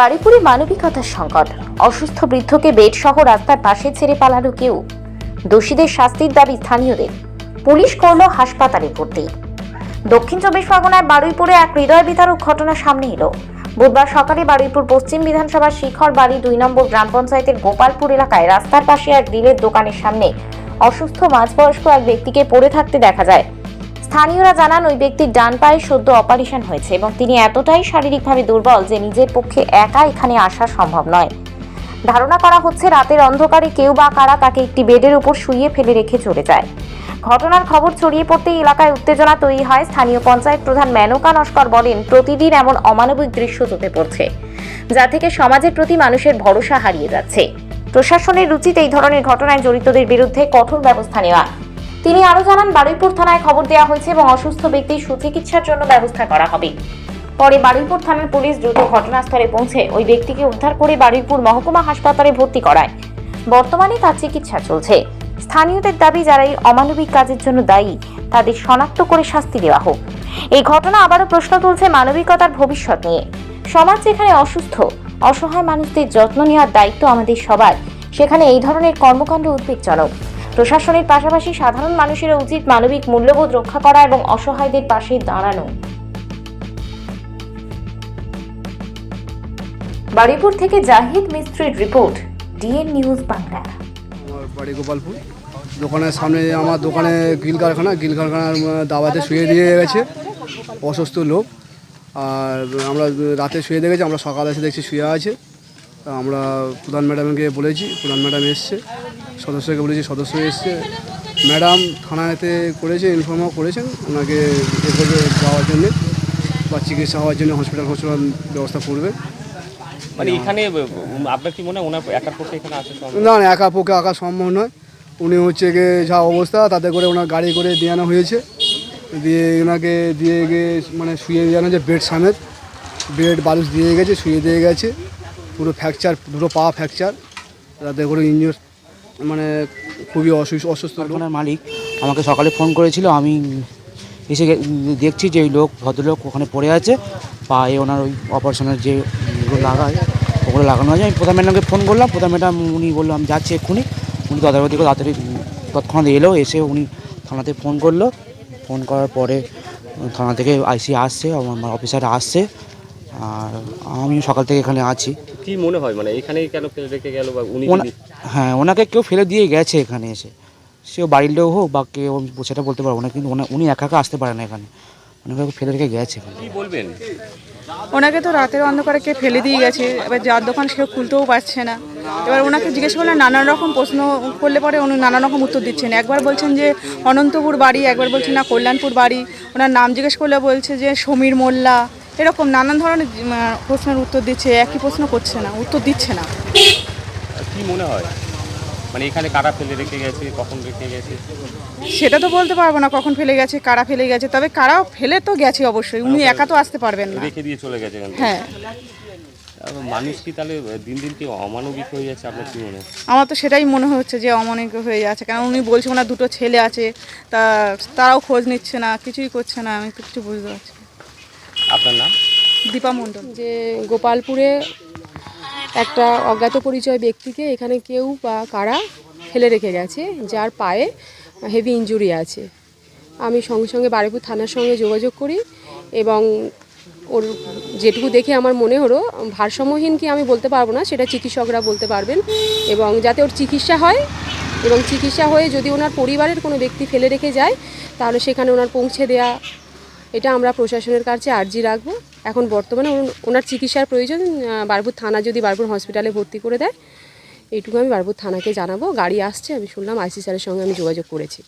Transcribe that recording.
বাড়িপুরে মানবিকতার সংকট। অসুস্থ বৃদ্ধকে বেড সহ রাস্তার পাশে ছেড়ে পালালো কেউ। দোষীদের শাস্তির দাবি স্থানীয়দের। পুলিশ করল হাসপাতালে ভর্তি। দক্ষিণ চব্বিশ পরগনায় বারুইপুরে এক হৃদয় বিতারক ঘটনা সামনে এলো। বুধবার সকালে বারুইপুর পশ্চিম বিধানসভার শিখর বাড়ি দুই নম্বর গ্রাম পঞ্চায়েতের গোপালপুর এলাকায় রাস্তার পাশে এক গ্রিলের দোকানের সামনে অসুস্থ মাঝবয়স্ক এক ব্যক্তিকে পড়ে থাকতে দেখা যায়। স্থানীয়রা জানান, ওই ব্যক্তির ডান পায়ে সদ্য অপারেশন হয়েছে এবং তিনি এতটাই শারীরিকভাবে দুর্বল যে নিজের পক্ষে একা এখানে আসা সম্ভব নয়। ধারণা করা হচ্ছে, রাতের অন্ধকারে কেউ বা কারা তাকে একটি বেডের উপর শুইয়ে ফেলে রেখে চলে যায়। ঘটনার খবর ছড়িয়ে পড়তেই এলাকায় উত্তেজনা তৈরি হয়। স্থানীয় পঞ্চায়েত প্রধান মেনকা নস্কর বলেন, প্রতিদিন এমন অমানবিক দৃশ্য চোখে পড়ছে, যা থেকে সমাজের প্রতি মানুষের ভরসা হারিয়ে যাচ্ছে। প্রশাসনের উচিত এই ধরনের ঘটনায় জড়িতদের বিরুদ্ধে কঠোর ব্যবস্থা নেওয়া তিনি আরও জানান, বারুইপুর থানায় খবর দেওয়া হয়েছে এবং অসুস্থ ব্যক্তির সুচিকিৎসার জন্য ব্যবস্থা করা হবে। পরে বারুইপুর থানার পুলিশ দ্রুত ঘটনাস্থলে পৌঁছে ওই ব্যক্তিকে উদ্ধার করে বারুইপুর মহকুমা হাসপাতালে ভর্তি করায়। বর্তমানে তার চিকিৎসা চলছে। স্থানীয়দের দাবি, যারা এই অমানবিক কাজের জন্য দায়ী, তাদের শনাক্ত করে শাস্তি দেওয়া হোক। এই ঘটনা আবারও প্রশ্ন তুলছে মানবিকতার ভবিষ্যৎ নিয়ে। সমাজ যেখানে অসুস্থ, অসহায় মানুষদের যত্ন নেওয়ার দায়িত্ব আমাদের সবার, সেখানে এই ধরনের কর্মকাণ্ড উদ্বেগজনক। প্রশাসনের পাশাপাশি সাধারণ মানুষেরও উচিত মানবিক মূল্যবোধ রক্ষা করা এবং অসহায়দের পাশে দাঁড়ানো। বারুইপুর থেকে জাহিদ মিস্ত্রির রিপোর্ট, ডিএন নিউজ বাংলা। বাড়ি গোপালপুর। দোকানের সামনে আমার দোকানে গিল কারখানা গিল কারখানার দাওয়াতে শুয়ে দিয়ে গেছে। অসুস্থ লোক। আর আমরা রাতে শুয়ে দিয়ে গেছি আমরা সকালে এসে দেখছি শুয়ে আছে। আমরা প্রধান ম্যাডামকে বলেছি, প্রধান ম্যাডাম এসছে। সদস্যকে বলেছি সদস্য এসছে। ম্যাডাম থানাতে করেছে ইনফর্মও করেছেন ওনাকে এ করবে যাওয়ার জন্যে বা চিকিৎসা হওয়ার জন্য হসপিটাল হসপিটাল ব্যবস্থা করবে। মানে এখানে আপনার কি মনে হয় ওনার একার পক্ষে এখানে আসা না না একা পক্ষে আঁকা সম্ভব নয়। উনি হচ্ছে গিয়ে যা অবস্থা তাতে করে ওনার গাড়ি করে দিয়ে আনা হয়েছে। দিয়ে ওনাকে দিয়ে গিয়ে মানে শুয়ে দিয়ে আনা যে বেড সামেত। বেড বালুস দিয়ে গেছে শুয়ে দিয়ে গেছে। পুরো ফ্র্যাকচার দুটো পা ফ্র্যাকচার তাতে করে ইঞ্জুর মানে খুবই অসুস্থ অসুস্থ কারখানার মালিক আমাকে সকালে ফোন করেছিল, আমি এসে দেখছি যে ওই লোক, ভদ্রলোক ওখানে পড়ে আছে, পায়ে ওনার ওই অপারেশনের যে লাগায়, ওগুলো লাগানো আছে। আমি প্রধান ম্যাডামকে ফোন করলাম প্রধান ম্যাডাম উনি বলল, আমি যাচ্ছি এক্ষুনি। উনি তদারকি করে তাড়াতাড়ি তৎক্ষণাৎ এলো, এসে উনি থানাতে ফোন করল। ফোন করার পরে থানা থেকে আইসি আসছে, আমার অফিসার আসছে, আর আমি সকাল থেকে এখানে আছি। কি মনে হয়? মানে এখানেই কেন ফেলে রেখে গেল বা উনি ওনা- হ্যাঁ ওনাকে কেউ ফেলে দিয়ে গেছে এখানে এসে। সেও বাড়ির লোক হোক বা কেউ সেটা বলতে পারব না কিন্তু ওনা- উনি একা একা আসতে পারে না এখানে। ওনাকে ফেলে রেখে গেছে এখানে। কি বলবেন? ওনাকে তো রাতের অন্ধকারে কে ফেলে দিয়ে গেছে এবার যার দোকান সেও খুলতেও পারছে না। এবার ওনাকে জিজ্ঞেস করলে নানান রকম প্রশ্ন করলে পরে উনি নানান রকম উত্তর দিচ্ছেন। একবার বলছেন যে অনন্তপুর বাড়ি একবার বলছেন না কল্যাণপুর বাড়ি। ওনার নাম জিজ্ঞেস করলে বলছে যে সমীর মোল্লা এরকম নানান ধরনের প্রশ্নের উত্তর দিচ্ছে একই প্রশ্ন করছে না উত্তর দিচ্ছে না। কি মনে হয়? মানে এখানে কারা ফেলে রেখে গেছে কখন রেখে গেছে? সেটা তো বলতে পারব না কখন ফেলে গেছে কারা ফেলে গেছে তবে কারা ফেলে তো গেছে অবশ্যই উনি একা তো আসতে পারবেন না। রেখে দিয়ে চলে গেছে হ্যাঁ। মানুষ কি তাহলে দিন দিন কি অমানবিক হয়ে যাচ্ছে আপনার কি মনে হয়? আমার তো সেটাই মনে হচ্ছে যে অমনিক হয়ে যাচ্ছে কারণ উনি বলছে ওনার দুটো ছেলে আছে তা তারাও খোঁজ নিচ্ছে না কিছুই করছে না আমি তো কিছু বুঝতে পারছি। আপনার নাম? দীপা মণ্ডল। যে গোপালপুরে একটা অজ্ঞাত পরিচয় ব্যক্তিকে এখানে কেউ বা কারা ফেলে রেখে গেছে, যার পায়ে হেভি ইনজুরি আছে। আমি সঙ্গে সঙ্গে বারুইপুর থানার সঙ্গে যোগাযোগ করি এবং ওর যেটুকু দেখে আমার মনে হলো, ভারসাম্যহীন কি আমি বলতে পারব না, সেটা চিকিৎসকরা বলতে পারবেন। এবং যাতে ওর চিকিৎসা হয়, এবং চিকিৎসা হয়ে যদি ওনার পরিবারের কোনো ব্যক্তি ফেলে রেখে যায়, তাহলে সেখানে ওনার পৌঁছে দেয়া এটা আমরা প্রশাসনের কাছে আর্জি রাখব। এখন বর্তমানে ওন- ওনার চিকিৎসার প্রয়োজন বারপুর থানা যদি বারপুর হসপিটালে ভর্তি করে দেয়, এইটুকু আমি বারপুর থানাকে জানাব। গাড়ি আসছে, আমি শুনলাম আইসি স্যারের সঙ্গে আমি যোগাযোগ করেছি।